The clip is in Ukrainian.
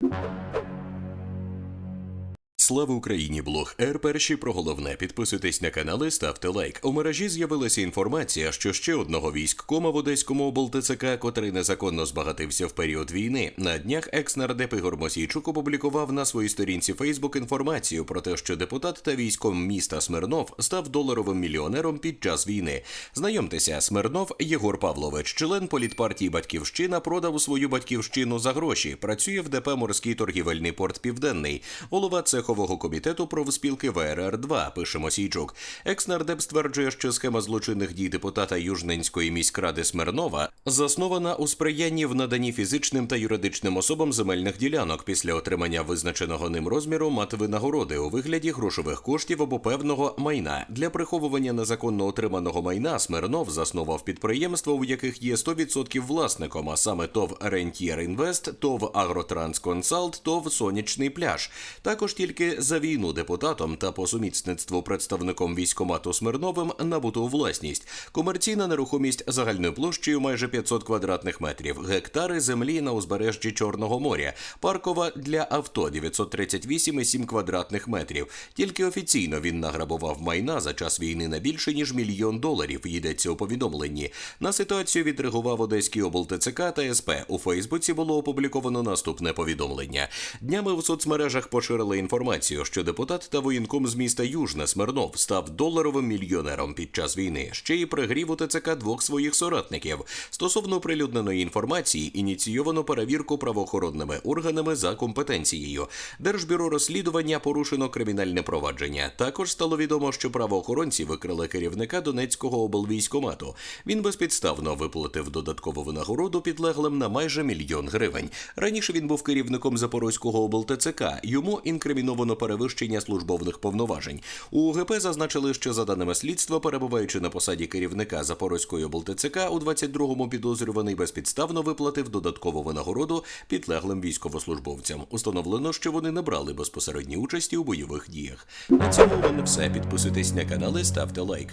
you Слава Україні! Блог Р. Перші про головне. Підписуйтесь на канали, ставте лайк. У мережі з'явилася інформація, що ще одного військкома в Одеському облТЦК, котрий незаконно збагатився в період війни. На днях екс-нардеп Ігор Мосійчук опублікував на своїй сторінці Фейсбук інформацію про те, що депутат та військом міста Смирнов став доларовим мільйонером під час війни. Знайомтеся, Смирнов Єгор Павлович, член політпартії Батьківщина, продав свою батьківщину за гроші. Працює в ДП Морський торгівельний порт Південний, голова цехового комітету профспілки ВРР 2 Пише Мосійчук. Екс-нардеп стверджує, що схема злочинних дій депутата Южненської міськради Смирнова заснована у сприянні в наданні фізичним та юридичним особам земельних ділянок після отримання визначеного ним розміру мати винагороди у вигляді грошових коштів або певного майна для приховування незаконно отриманого майна. Смирнов заснував підприємства, у яких є 100% власником, а саме ТОВ Рентєр Інвест, ТОВ Агротрансконсалт, ТОВ Сонячний пляж. Також тільки за війну депутатом та по сумісництву представником військомату Смирновим набуту власність. Комерційна нерухомість загальною площею майже 500 квадратних метрів, гектари землі на узбережжі Чорного моря, паркова для авто 938,7 квадратних метрів. Тільки офіційно він награбував майна за час війни на більше ніж мільйон доларів. Йдеться у повідомленні. На ситуацію відреагував Одеський облТЦК та СП. У Фейсбуці було опубліковано наступне повідомлення. Днями в соцмережах поширили інформацію, що депутат та воєнком з міста Южне Смирнов став доларовим мільйонером під час війни. Ще й пригрів у ТЦК двох своїх соратників. Стосовно оприлюдненої інформації, ініційовано перевірку правоохоронними органами за компетенцією. Держбюро розслідування порушено кримінальне провадження. Також стало відомо, що правоохоронці викрили керівника Донецького облвійськомату. Він безпідставно виплатив додаткову винагороду підлеглим на майже мільйон гривень. Раніше він був керівником Запорозького облТЦК. Йому інкриміновано перевищення службових повноважень. У ГП зазначили, що за даними слідства, перебуваючи на посаді керівника Запорозької облТЦК, у 22-му підозрюваний безпідставно виплатив додаткову винагороду підлеглим військовослужбовцям. Установлено, що вони не брали безпосередньої участі у бойових діях. На цьому у мене все. Підписуйтесь на канал і ставте лайк.